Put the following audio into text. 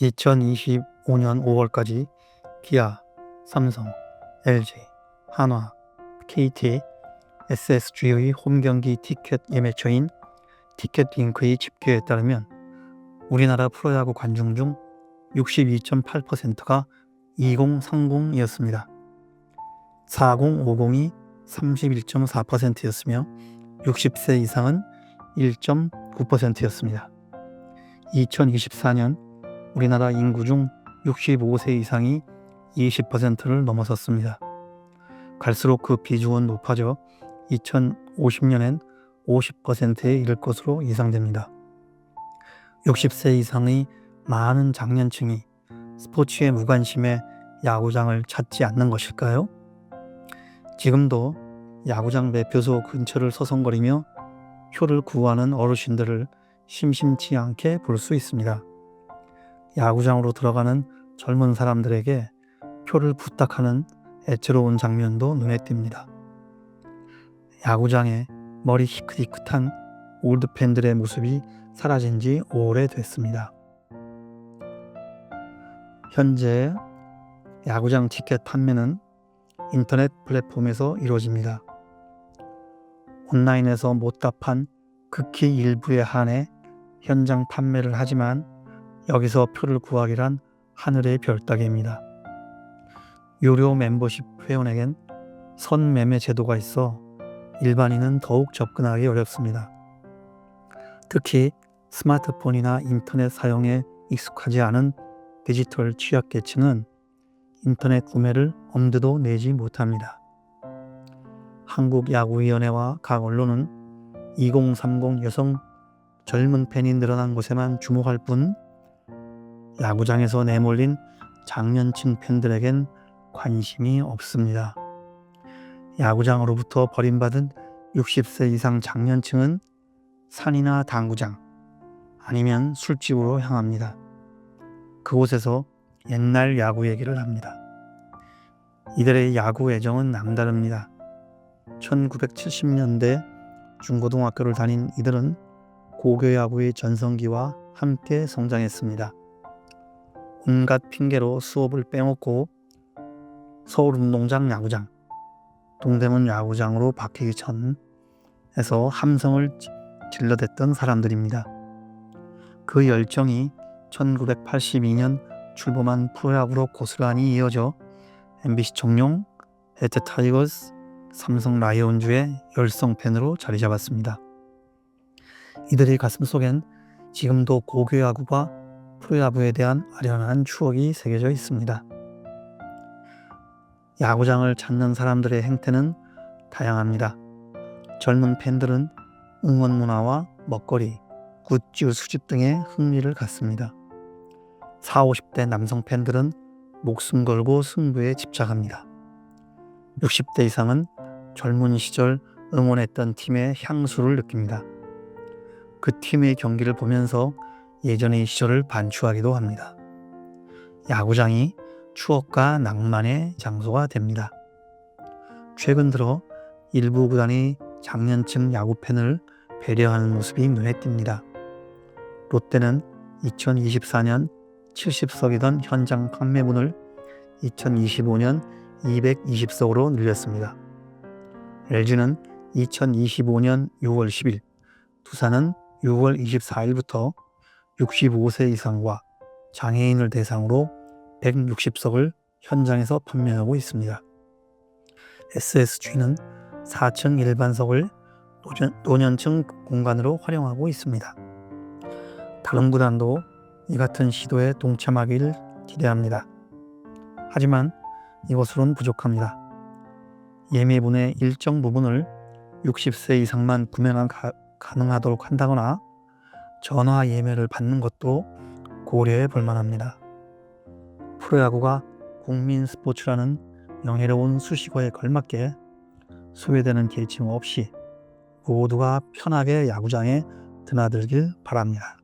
2025년 5월까지 기아, 삼성, LG, 한화, KT, SSG의 홈 경기 티켓 예매처인 티켓링크의 집계에 따르면 우리나라 프로야구 관중 중 62.8%가 2030이었습니다. 4050이 31.4%였으며 60세 이상은 1.9%였습니다. 2024년 우리나라 인구 중 65세 이상이 20%를 넘어섰습니다. 갈수록 그 비중은 높아져 2050년엔 50%에 이를 것으로 예상됩니다. 60세 이상의 많은 장년층이 스포츠에 무관심해 야구장을 찾지 않는 것일까요? 지금도 야구장 매표소 근처를 서성거리며 표를 구하는 어르신들을 심심치 않게 볼 수 있습니다. 야구장으로 들어가는 젊은 사람들에게 표를 부탁하는 애처로운 장면도 눈에 띕니다. 야구장에 머리 희끗희끗한 올드 팬들의 모습이 사라진 지 오래됐습니다. 현재 야구장 티켓 판매는 인터넷 플랫폼에서 이루어집니다. 온라인에서 못 답한 극히 일부에 한해 현장 판매를 하지만 여기서 표를 구하기란 하늘의 별 따기입니다. 유료 멤버십 회원에겐 선매매 제도가 있어 일반인은 더욱 접근하기 어렵습니다. 특히 스마트폰이나 인터넷 사용에 익숙하지 않은 디지털 취약계층은 인터넷 구매를 엄두도 내지 못합니다. 한국야구위원회와 각 언론은 2030 여성 젊은 팬이 늘어난 곳에만 주목할 뿐 야구장에서 내몰린 장년층 팬들에겐 관심이 없습니다. 야구장으로부터 버림받은 60세 이상 장년층은 산이나 당구장 아니면 술집으로 향합니다. 그곳에서 옛날 야구 얘기를 합니다. 이들의 야구 애정은 남다릅니다. 1970년대 중고등학교를 다닌 이들은 고교 야구의 전성기와 함께 성장했습니다. 온갖 핑계로 수업을 빼먹고 서울운동장 야구장, 동대문 야구장으로 바뀌기 전에서 함성을 질러댔던 사람들입니다. 그 열정이 1982년 출범한 프로야구로 고스란히 이어져 MBC 청룡, 해태 타이거스, 삼성 라이온즈의 열성 팬으로 자리 잡았습니다. 이들의 가슴 속엔 지금도 고교 야구와 프로야구에 대한 아련한 추억이 새겨져 있습니다. 야구장을 찾는 사람들의 행태는 다양합니다. 젊은 팬들은 응원 문화와 먹거리, 굿즈 수집 등에 흥미를 갖습니다. 40, 50대 남성 팬들은 목숨 걸고 승부에 집착합니다. 60대 이상은 젊은 시절 응원했던 팀의 향수를 느낍니다. 그 팀의 경기를 보면서 예전의 시절을 반추하기도 합니다. 야구장이 추억과 낭만의 장소가 됩니다. 최근 들어 일부 구단이 장년층 야구팬을 배려하는 모습이 눈에 띕니다. 롯데는 2024년 70석이던 현장 판매문을 2025년 220석으로 늘렸습니다. LG는 2025년 6월 10일, 두산은 6월 24일부터 65세 이상과 장애인을 대상으로 160석을 현장에서 판매하고 있습니다. SSG는 4층 일반석을 노년, 층 공간으로 활용하고 있습니다. 다른 구단도 이 같은 시도에 동참하기를 기대합니다. 하지만 이것으론 부족합니다. 예매분의 일정 부분을 60세 이상만 구매가 가능하도록 한다거나 전화 예매를 받는 것도 고려해 볼 만합니다. 프로야구가 국민 스포츠라는 명예로운 수식어에 걸맞게 소외되는 계층 없이 모두가 편하게 야구장에 드나들길 바랍니다.